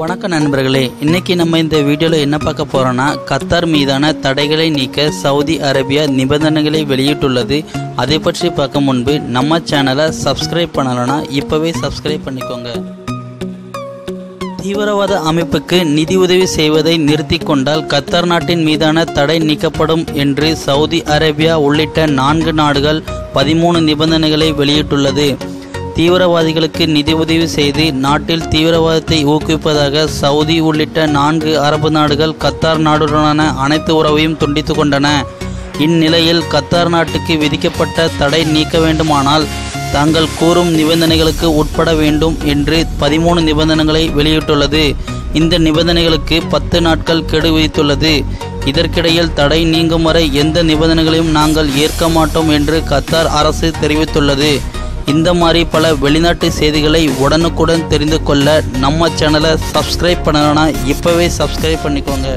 வணக்கம் நண்பர்களே இன்னைக்கு நம்ம இந்த வீடியோவில் என்ன பார்க்க போறோம்னா கத்தார் மீதான தடைகளை நீக்க சவுதி அரேபியா நிபந்தனைகளை வெளியிட்டுள்ளது. அதை பற்றி பார்க்க முன்பு நம்ம சேனலை சப்ஸ்கிரைப் பண்ணலைன்னா இப்போவே சப்ஸ்கிரைப் பண்ணிக்கோங்க. தீவிரவாத அமைப்புக்கு நிதி உதவி செய்வதை நிறுத்தி கொண்டால் கத்தார் நாட்டின் மீதான தடை நீக்கப்படும் என்று சவுதி அரேபியா உள்ளிட்ட நான்கு நாடுகள் பதிமூணு நிபந்தனைகளை வெளியிட்டுள்ளது. தீவிரவாதிகளுக்கு நிதி உதவி செய்து நாட்டில் தீவிரவாதத்தை ஊக்குவிப்பதாக சவுதி உள்ளிட்ட நான்கு அரபு நாடுகள் கத்தார் நாடுடனான அனைத்து உறவையும் துண்டித்து கொண்டன. இந்நிலையில் கத்தார் நாட்டுக்கு விதிக்கப்பட்ட தடை நீக்க வேண்டுமானால் தாங்கள் கூறும் நிபந்தனைகளுக்கு உட்பட வேண்டும் என்று பதிமூணு நிபந்தனைகளை வெளியிட்டுள்ளது. இந்த நிபந்தனைகளுக்கு பத்து நாட்கள் கெடு விதித்துள்ளது. இதற்கிடையில் தடை நீங்கும் வரை எந்த நிபந்தனைகளையும் நாங்கள் ஏற்க மாட்டோம் என்று கத்தார் அரசு தெரிவித்துள்ளது. இந்த மாதிரி பல வெளிநாட்டு செய்திகளை உடனுக்குடன் தெரிந்து கொள்ள நம்ம சேனலை சப்ஸ்கிரைப் பண்ணணும்னா இப்போவே சப்ஸ்கிரைப் பண்ணிக்கோங்க.